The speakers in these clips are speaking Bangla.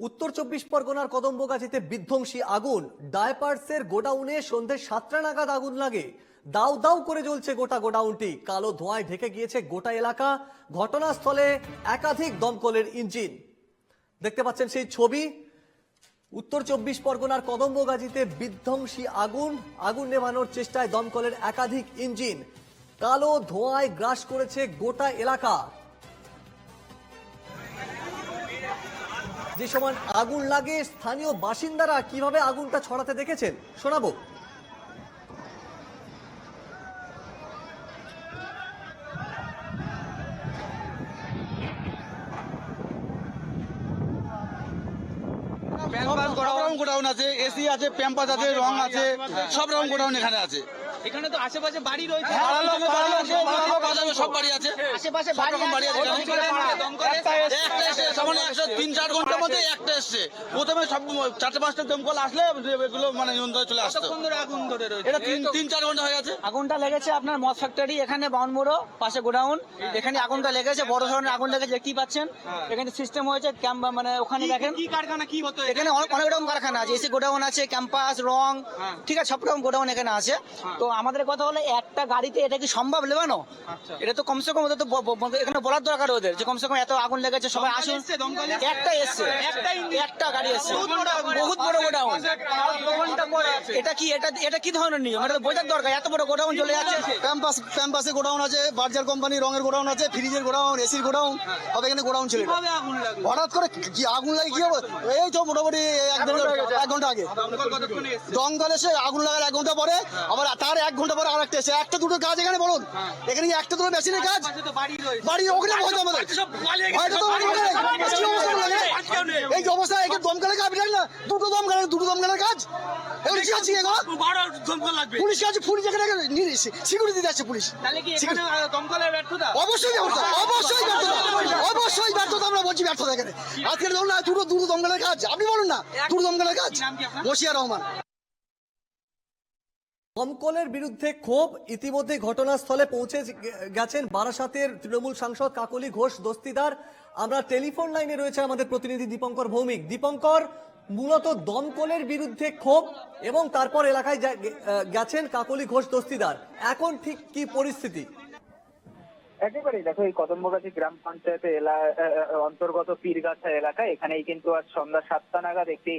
উত্তর চব্বিশ পরগনার কদম্বগাছিতে বিধ্বংসী আগুন। ডায়পার্সের গোডাউনে সন্ধে সাতটা নাগাদ আগুন লাগে। দাউ দাউ করে জ্বলছে গোটা গোডাউনটি। কালো ধোঁয়ায় ঢেকে গিয়েছে গোটা এলাকা। ঘটনাস্থলে একাধিক দমকলের ইঞ্জিন। দেখতে পাচ্ছেন সেই ছবি। উত্তর চব্বিশ পরগনার কদম্বগাজীতে বিধ্বংসী আগুন। আগুন নেভানোর চেষ্টায় দমকলের একাধিক ইঞ্জিন। কালো ধোঁয়ায় গ্রাস করেছে গোটা এলাকা। যে সময় আগুন লাগে, স্থানীয় বাসিন্দারা কীভাবে আগুনটা ছড়াতে দেখেছেন? শোনাবো। গোডাউন আছে, এসি আছে, প্যাম্পাস আছে, রং আছে, সব রকম গোডাউন এখানে আছে। এখানে তো আশেপাশে বাড়ি রয়েছে। পাড়ার লোক, পাড়ার লোক, পাড়ার লোক, পাড়ার লোক, সব বাড়ি আছে। আশেপাশে বাড়ি আছে সামান্য একশো তিন চার ঘণ্টার মধ্যে একটা এসছে। প্রথমে সব চারটে পাঁচটা দমকল আসলে এগুলো মানে নিয়ন্ত্রণে চলে আসতো। কতক্ষণ ধরে আগুন ধরে রয়েছে? এটা তিন তিন চার ঘণ্টা হয়ে গেছে। আগুনটা লেগেছে আপনার মদ ফ্যাক্টরি এখানে বাউনমোড়ো পাশে গোডাউন। এখানে আগুনটা লেগেছে বড় ধরনের আগুন লেগেছে দেখতেই পাচ্ছেন। এখানে সিস্টেম হয়েছে ক্যাম্প মানে ওখানে দেখেন। কি কারখানা কি হতো এখানে? অনেক অনেক রকম কারখানা আছে এসি গোডাউন আছে ক্যাম্পাস রং। ঠিক আছে সব রকম গোডাউন এখানে আছে। তো আমাদের কথা হলো একটা গাড়িতে এটা কি সম্ভব লেবানো? এটা তো কমসে কম ওদের তো এখানে বলার দরকার ওদের যে কমসে কম এত আগুন লেগেছে সবাই আসুন? একটা এসছে একটা গাড়ি এসছে। বহুত বড় গোডাউন। ঘণ্টা পরে আছে এটা কি এটা এটা কি ধরনের নিয়ম? এটা বোঝার দরকার এত বড় গোডাউন চলে যাচ্ছে। ক্যাম্পাস ক্যাম্পাসে গোডাউন আছে বার্জার কোম্পানি রঙের গোডাউন আছে ফ্রিজের গোডাউন এসির গোডাউন সব এখানে গোডাউন ছিল হঠাৎ করে কি আগুন লাগে কি হবে? এই তো মোটামুটি এক এক ঘণ্টা আগে। দমকল এসে আগুন লাগার এক ঘণ্টা পরে আবার তার এক ঘণ্টা পরে আরেকটা এসে একটা দুটো কাজ এখানে বলুন। এখানে কি একটা দুটো মেশিনের কাজ? বাড়ি ওখানে বলতে আমাদের। এই অবস্থা এখানে দমকলের কাজ না। দুটো দমকলের দুটো দমকলের কাজ? এগুলো কি আছে এগুলো পুলিশ আছে পুলিশ এখানে সিকিউরিটি দিতে আছে পুলিশ। তাহলে কি এখানে দমকলের ব্যর্থতা? অবশ্যই ব্যর্থতা অবশ্যই ব্যর্থতা। অবশ্যই ব্যর্থতা আমরা বলছি ব্যর্থতা এখানে। আজকের ধরুন না দুটো দুটো দমকলের কাজ। আপনি বলুন না দুটো দমকলের কাজ? কি নাম কি আপনার? বসিয়া রহমান। দমকলের বিরুদ্ধে ক্ষোভ ইতিমধ্যে ঘটনাস্থলে পৌঁছে গেছেন বারাসাতের তৃণমূল সাংসদ কাকলি ঘোষ দস্তিদার। আমরা টেলিফোন লাইনে রয়েছে আমাদের প্রতিনিধি দীপঙ্কর ভৌমিক। দীপঙ্কর মূলত দমকলের বিরুদ্ধে ক্ষোভ এবং তারপর এলাকায় গেছেন কাকলি ঘোষ দস্তিদার। এখন ঠিক কি পরিস্থিতি? একেবারেই। দেখো এই কদম্বগাছি গ্রাম আহ, অন্তর্গত পীরগাছা এলাকায় এখানেই কিন্তু আজ সন্ধ্যা সাতটা নাগাদ একটি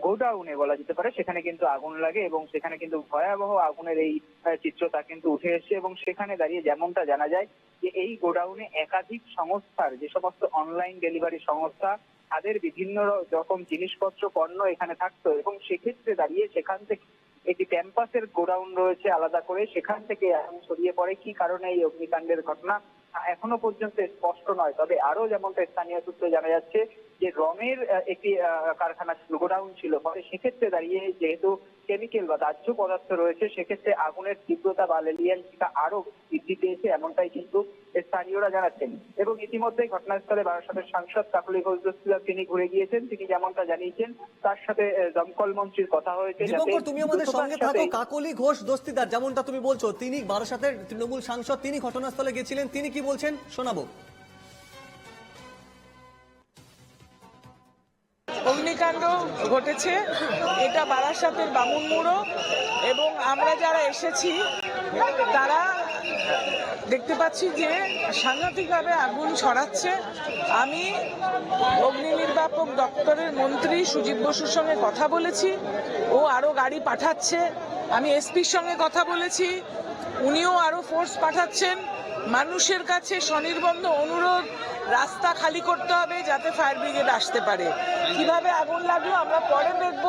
গোডাউনে বলা যেতে পারে সেখানে কিন্তু আগুন লাগে এবং সেখানে কিন্তু ভয়াবহ আগুনের এই চিত্র তা কিন্তু উঠে এসেছে এবং সেখানে দাঁড়িয়ে যেমনটা জানা যায় যে এই গোডাউনে একাধিক সংস্থার যে সমস্ত অনলাইন ডেলিভারি সংস্থা তাদের বিভিন্ন রকম জিনিসপত্র, পণ্য এখানে থাকতো এবং সেক্ষেত্রে দাঁড়িয়ে সেখান থেকে একটি ক্যাম্পাসের গোডাউন রয়েছে আলাদা করে, সেখান থেকে আগুন ছড়িয়ে পড়ে কি কারণে এই অগ্নিকাণ্ডের ঘটনা এখনও পর্যন্ত স্পষ্ট নয়। তবে আরও যেমনটা স্থানীয় সূত্রে জানা যাচ্ছে যে রঙের একটি কারখানা ছিল গোডাউন ছিল ফলে সেক্ষেত্রে দাঁড়িয়ে যেহেতু কেমিক্যাল বা দাহ্য পদার্থ রয়েছে সেক্ষেত্রে আগুনের তীব্রতা বা লেলিয়ানটা আরও বৃদ্ধি পেয়েছে এমনটাই কিন্তু স্থানীয়রা জানাচ্ছেন। এবং ইতিমধ্যেই ঘটনাস্থলে বারাসতের সাংসদ কাকলি ঘোষ দস্তিদার তিনি ঘুরে গিয়েছেন। তিনি যেমনটা জানিয়েছেন তার সাথে দমকল মন্ত্রীর কথা হয়েছে তুমি আমাদের সঙ্গে থাকো। কাকলি ঘোষ দস্তিদার যেমনটা তুমি বলছো তিনি বারাসাতের তৃণমূল সাংসদ তিনি ঘটনাস্থলে গেছিলেন তিনি কি বলছেন? শোনাবো। অগ্নিকাণ্ড ঘটেছে। এটা বারাসাতের বামুন মোড়ো এবং আমরা যারা এসেছি, তারা দেখতে পাচ্ছি যে সাংঘাতিকভাবে আগুন ছড়াচ্ছে। আমি অগ্নি নির্বাপক দপ্তরের মন্ত্রী সুজিত বসুর সঙ্গে কথা বলেছি। ও আরও গাড়ি পাঠাচ্ছে। আমি এসপির সঙ্গে কথা বলেছি। উনিও আরও ফোর্স পাঠাচ্ছেন। মানুষের কাছে স্বনির্বন্ধ অনুরোধ, রাস্তা খালি করতে হবে যাতে ফায়ার ব্রিগেড আসতে পারে। কীভাবে আগুন লাগল আমরা পরে দেখব।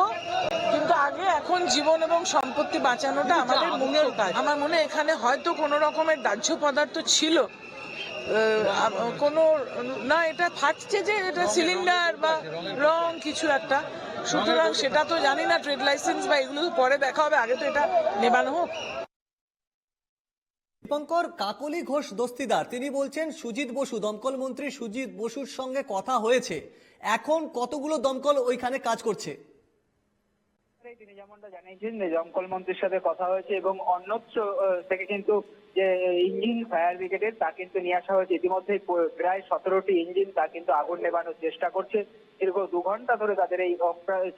কিন্তু আগে এখন জীবন এবং সম্পত্তি বাঁচানোটা আমাদের মুখ্য কাজ। আমার মনে এখানে হয়তো কোনো রকমের দাহ্য পদার্থ ছিল। কোনো না এটা ফাটছে যে এটা সিলিন্ডার বা রং কিছু একটা। সুতরাং সেটা তো জানি না ট্রেড লাইসেন্স বা এগুলো তো পরে দেখা হবে আগে তো এটা নেবানো হোক। দীপঙ্কর, কাকলি ঘোষ দস্তিদার। তিনি বলছেন, সুজিত বসু, দমকল মন্ত্রী সুজিত বসুর সঙ্গে কথা হয়েছে। এখন কতগুলো দমকল ওইখানে কাজ করছে? তিনি যেমনটা জানিয়েছেন দমকল মন্ত্রীর সাথে কথা হয়েছে এবং অন্যত্র থেকে কিন্তু যে ইঞ্জিন, ফায়ার ব্রিগেডের, তা কিন্তু নিয়ে আসা হয়েছে। ইতিমধ্যে প্রায় সতেরোটি ইঞ্জিন তা কিন্তু আগুন নেভানোর চেষ্টা করছে। দীর্ঘ দু ঘণ্টা ধরে তাদের এই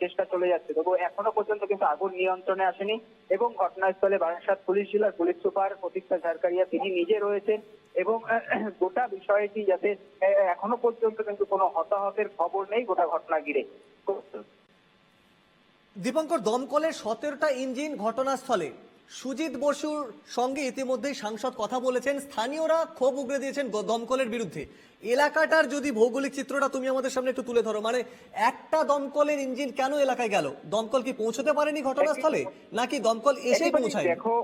চেষ্টা চলে যাচ্ছে। তবু এখনও পর্যন্ত কিন্তু আগুন নিয়ন্ত্রণে আসেনি এবং ঘটনাস্থলে বারাসাত পুলিশ জেলার পুলিশ সুপার প্রতীক্ষা ঝাড়কারিয়া তিনি নিজে রয়েছেন এবং গোটা বিষয়টি যাতে এখনও পর্যন্ত কিন্তু কোনো হতাহতের খবর নেই গোটা ঘটনা ঘিরে। দীপঙ্কর, দমকলের সতেরোটা ইঞ্জিন ঘটনাস্থলে। সুজিত বসুর সঙ্গে ইতিমধ্যেই সাংসদ কথা বলেছেন। স্থানীয়রা ক্ষোভ উগরে দিয়েছেন দমকলের বিরুদ্ধে। এলাকাটার যদি ভৌগোলিক চিত্রটা তুমি আমাদের সামনে একটু তুলে ধরো মানে একটা দমকলের ইঞ্জিন কেন এলাকায় গেল? দমকল কি পৌঁছতে পারেনি ঘটনাস্থলে নাকি দমকল এসেই পৌঁছায় দেখো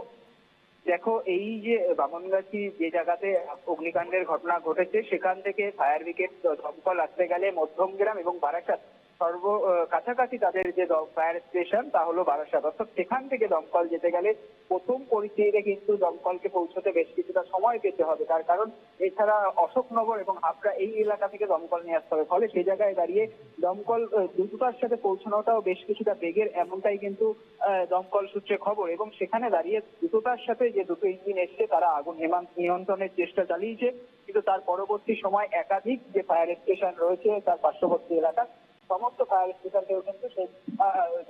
দেখো এই যে বামনগাছি যে জায়গাতে অগ্নিকাণ্ডের ঘটনা ঘটেছে সেখান থেকে ফায়ার ব্রিগেড দমকল আসতে গেলে মধ্যমগ্রাম এবং বারাসাত সর্ব কাছাকাছি তাদের যে ফায়ার স্টেশন তা হলো বারাসাত। অর্থাৎ সেখান থেকে দমকল যেতে গেলে প্রথম পরিস্থিতিতে কিন্তু দমকলকে পৌঁছতে বেশ কিছুটা সময় পেতে হবে। তার কারণ এছাড়া অশোকনগর এবং হাবড়া এই এলাকা থেকে দমকল নিয়ে আসতে হবে। ফলে সেই জায়গায় দাঁড়িয়ে দমকল দ্রুততার সাথে পৌঁছানোটাও বেশ কিছুটা বেগের, এমনটাই কিন্তু দমকল সূত্রে খবর। এবং সেখানে দাঁড়িয়ে দ্রুততার সাথে যে দুটো ইঞ্জিন এসছে, তারা আগুন নিয়ন্ত্রণের চেষ্টা চালিয়েছে। কিন্তু তার পরবর্তী সময় একাধিক যে ফায়ার স্টেশন রয়েছে, তার পার্শ্ববর্তী এলাকা সমস্ত ফায়ার স্টেশনকেও কিন্তু সেই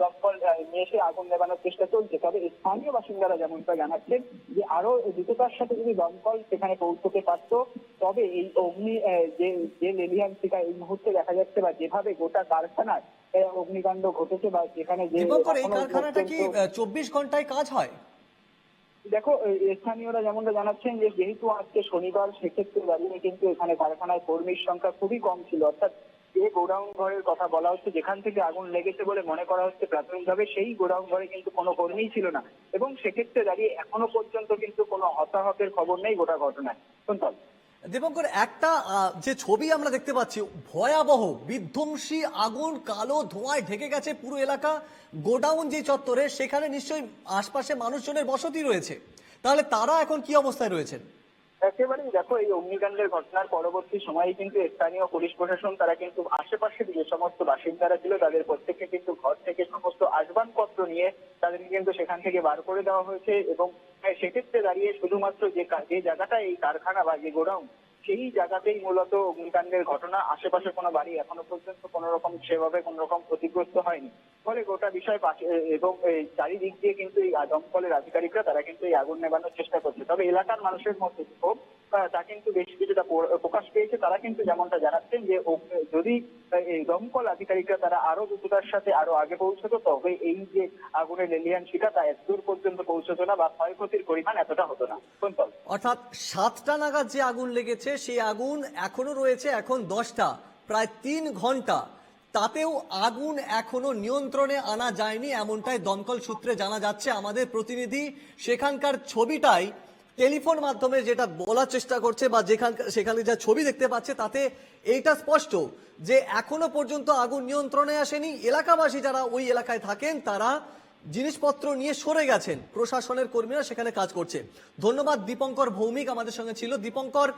দমকল নিয়ে এসে আগুন নেবানোর চেষ্টা চলছে। তবে স্থানীয় বাসিন্দারা যেমনটা জানাচ্ছেন যে আরও দ্রুততার সাথে যদি দমকল সেখানে পৌঁছতে পারতো তবে এই অগ্নি যে যে শিকা এই মুহূর্তে দেখা যাচ্ছে বা যেভাবে গোটা কারখানায় আহ, অগ্নিকাণ্ড ঘটেছে বা যেখানে যে এই কারখানাটা কি চব্বিশ ঘন্টায় কাজ হয়? দেখো স্থানীয়রা যেমনটা জানাচ্ছেন যে যেহেতু আজকে শনিবার সেক্ষেত্রে দাঁড়িয়ে কিন্তু এখানে কারখানায় কর্মীর সংখ্যা খুবই কম ছিল। অর্থাৎ যে গোডাউন ঘরের কথা বলা হচ্ছে, যেখান থেকে আগুন লেগেছে বলে মনে করা হচ্ছে, প্রাথমিকভাবে সেই গোডাউন ঘরে কিন্তু কোনো কর্মীই ছিল না। এবং সেক্ষেত্রে দাঁড়িয়ে এখনও পর্যন্ত কিন্তু কোনো হতাহতের খবর নেই গোটা ঘটনায়। শুনতাম দীপঙ্কর, একটা যে ছবি আমরা দেখতে পাচ্ছি, ভয়াবহ, বিধ্বংসী আগুন কালো ধোঁয়ায় ঢেকে গেছে পুরো এলাকা, গোডাউন যে চত্বরে, সেখানে নিশ্চয়ই আশপাশে মানুষজনের বসতি রয়েছে। তাহলে তারা এখন কি অবস্থায় রয়েছেন? একেবারেই দেখো, এই অগ্নিকাণ্ডের ঘটনার পরবর্তী সময়ে কিন্তু স্থানীয় পুলিশ প্রশাসন, তারা কিন্তু আশেপাশে যে সমস্ত বাসিন্দারা ছিল, তাদের প্রত্যেককে কিন্তু ঘর থেকে সমস্ত আসবাবপত্র নিয়ে তাদেরকে কিন্তু সেখান থেকে বার করে দেওয়া হয়েছে এবং সেক্ষেত্রে দাঁড়িয়ে শুধুমাত্র যে যে জায়গাটা এই কারখানা বা যে গোডাউন সেই জায়গাতেই মূলত অগ্নিকাণ্ডের ঘটনা। আশেপাশে কোনো বাড়ি এখনও পর্যন্ত কোনো রকম সেভাবে কোনো রকম ক্ষতিগ্রস্ত হয়নি। ফলে গোটা বিষয় পাশে, এবং চারিদিক দিয়ে কিন্তু এই দমকলের আধিকারিকরা, তারা কিন্তু এই আগুন নেবানোর চেষ্টা করছে। তবে এলাকার মানুষের মধ্যে খুব ক্ষোভ তা কিন্তু বেশ কিছুটা প্রকাশ পেয়েছে, তারা কিন্তু যেমনটা জানাচ্ছেন যে যদি এই দমকল আধিকারিকরা তারা আরও দ্রুততার সাথে আরও আগে পৌঁছতো, তবে এই যে আগুনের লেলিয়ান শিকা তা এত দূর পর্যন্ত পৌঁছতো না বা ক্ষয়ক্ষতির পরিমাণ এতটা হতো না। অর্থাৎ সাতটা নাগাদ যে আগুন লেগেছে, সেই আগুন এখনও রয়েছে, এখন দশটা, প্রায় তিন ঘণ্টা। তাতেও আগুন এখনও নিয়ন্ত্রণে আনা যায়নি, এমনটাই দমকল সূত্রে জানা যাচ্ছে। আমাদের প্রতিনিধি সেখানকার ছবিটাই টেলিফোন মাধ্যমে যেটা বলার চেষ্টা করছে বা যেখান সেখানে যা ছবি দেখতে পাচ্ছে, তাতে এইটা স্পষ্ট যে এখনও পর্যন্ত আগুন নিয়ন্ত্রণে আসেনি। এলাকাবাসী যারা ওই এলাকায় থাকেন, তারা জিনিসপত্র নিয়ে সরে গেছেন। প্রশাসনের কর্মীরা সেখানে কাজ করছে। ধন্যবাদ, দীপঙ্কর ভৌমিক আমাদের সঙ্গে ছিল। দীপঙ্কর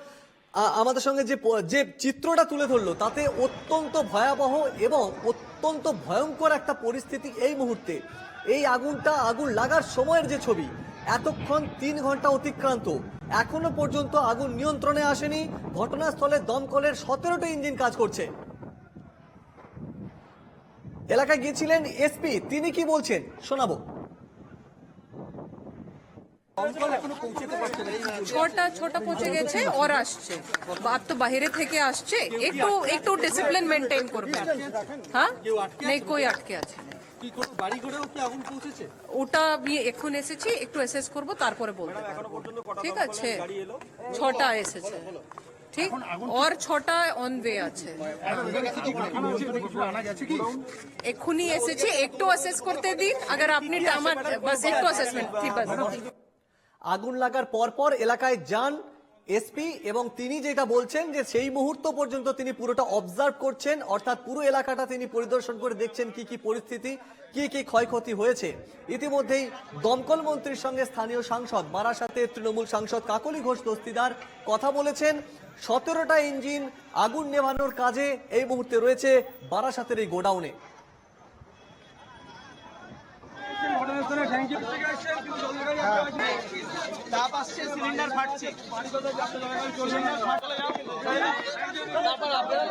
আমাদের সঙ্গে যে যে চিত্রটা তুলে ধরলো, তাতে অত্যন্ত ভয়াবহ এবং অত্যন্ত ভয়ঙ্কর একটা পরিস্থিতি এই মুহূর্তে। এই আগুনটা, আগুন লাগার সময়ের যে ছবি এতক্ষণ তিন ঘণ্টা অতিক্রান্ত। এখনও পর্যন্ত আগুন নিয়ন্ত্রণে আসেনি। ঘটনাস্থলে দমকলের সতেরোটা ইঞ্জিন কাজ করছে। এলাকায় গিয়েছিলেন এসপি তিনি কি বলছেন? শোনাবো। ছটা ছটা পৌঁছে গেছে ওর আসছে। বাপ তো বাইরে থেকে আসছে। একটু একটু ডিসিপ্লিন মেনটেন করবে। হ্যাঁ? নেই কই আটকে আছে? ওটা আমি এখন এসেছি একটু এসেস করব তারপরে বলতে পারব। ঠিক আছে? ছটা এসেছে। ঠিক? ওর ছটা অন ওয়ে আছে। এক্ষুনি এসেছি একটু অ্যাসেস করতে দিন। আগে আপনি আমার বাস একটু অ্যাসেসমেন্ট ঠিক আছে। আগুন লাগার পরপর এলাকায় যান এসপি এবং তিনি যেটা বলছেন যে সেই মুহূর্ত পর্যন্ত তিনি পুরোটা অবজার্ভ করছেন, অর্থাৎ পুরো এলাকাটা তিনি পরিদর্শন করে দেখছেন কি কি পরিস্থিতি, কি কি ক্ষয়ক্ষতি হয়েছে। ইতিমধ্যেই দমকল মন্ত্রীর সঙ্গে স্থানীয় সাংসদ বারাসাতের তৃণমূল সাংসদ কাকলি ঘোষ দস্তিদার কথা বলেছেন, সতেরোটা ইঞ্জিন আগুন নেভানোর কাজে এই মুহূর্তে রয়েছে বারাসাতের এই গোডাউনে ঘটনাস্থলে থ্যাংক ইউ আসছে সিলিন্ডার ফাটছে। তারপর আপনারা